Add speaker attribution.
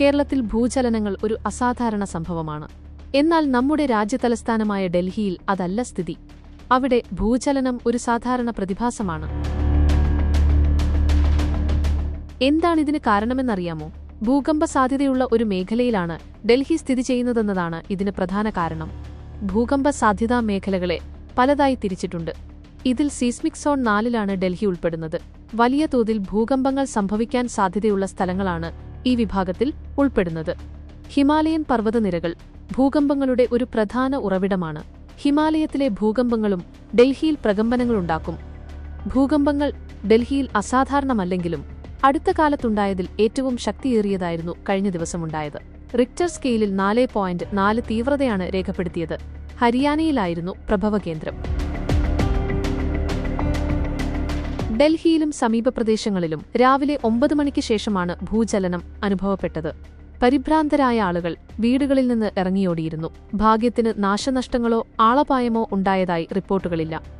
Speaker 1: കേരളത്തിൽ ഭൂചലനങ്ങൾ ഒരു അസാധാരണ സംഭവമാണ്. എന്നാൽ നമ്മുടെ രാജ്യതലസ്ഥാനമായ ഡൽഹിയിൽ അതല്ല സ്ഥിതി. അവിടെ ഭൂചലനം ഒരു സാധാരണ പ്രതിഭാസമാണ്. എന്താണിതിന് കാരണമെന്നറിയാമോ? ഭൂകമ്പ സാധ്യതയുള്ള ഒരു മേഖലയിലാണ് ഡൽഹി സ്ഥിതി ചെയ്യുന്നതെന്നതാണ് ഇതിന് പ്രധാന കാരണം. ഭൂകമ്പ സാധ്യതാ മേഖലകളെ പലതായി തിരിച്ചിട്ടുണ്ട്. ഇതിൽ സീസ്മിക് സോൺ നാലിലാണ് ഡൽഹി ഉൾപ്പെടുന്നത്. വലിയ തോതിൽ ഭൂകമ്പങ്ങൾ സംഭവിക്കാൻ സാധ്യതയുള്ള സ്ഥലങ്ങളാണ് ഈ വിഭാഗത്തിൽ ഉൾപ്പെടുന്നത്. ഹിമാലയൻ പർവതനിരകൾ ഭൂകമ്പങ്ങളുടെ ഒരു പ്രധാന ഉറവിടമാണ്. ഹിമാലയത്തിലെ ഭൂകമ്പങ്ങളും ഡൽഹിയിൽ പ്രകമ്പനങ്ങളുണ്ടാക്കും. ഭൂകമ്പങ്ങൾ ഡൽഹിയിൽ അസാധാരണമല്ലെങ്കിലും അടുത്ത കാലത്തുണ്ടായതിൽ ഏറ്റവും ശക്തിയേറിയതായിരുന്നു കഴിഞ്ഞ ദിവസമുണ്ടായത്. റിക്ടർ സ്കെയിലിൽ നാല് പോയിന്റ് നാല് തീവ്രതയാണ് രേഖപ്പെടുത്തിയത്. ഹരിയാനയിലായിരുന്നു പ്രഭവകേന്ദ്രം. ഡൽഹിയിലും സമീപ പ്രദേശങ്ങളിലും രാവിലെ ഒമ്പത് മണിക്ക് ശേഷമാണ് ഭൂചലനം അനുഭവപ്പെട്ടത്. പരിഭ്രാന്തരായ ആളുകൾ വീടുകളിൽ നിന്ന് ഇറങ്ങിയോടിയിരുന്നു. ഭാഗ്യത്തിന് നാശനഷ്ടങ്ങളോ ആളപായമോ ഉണ്ടായതായി റിപ്പോർട്ടുകളില്ല.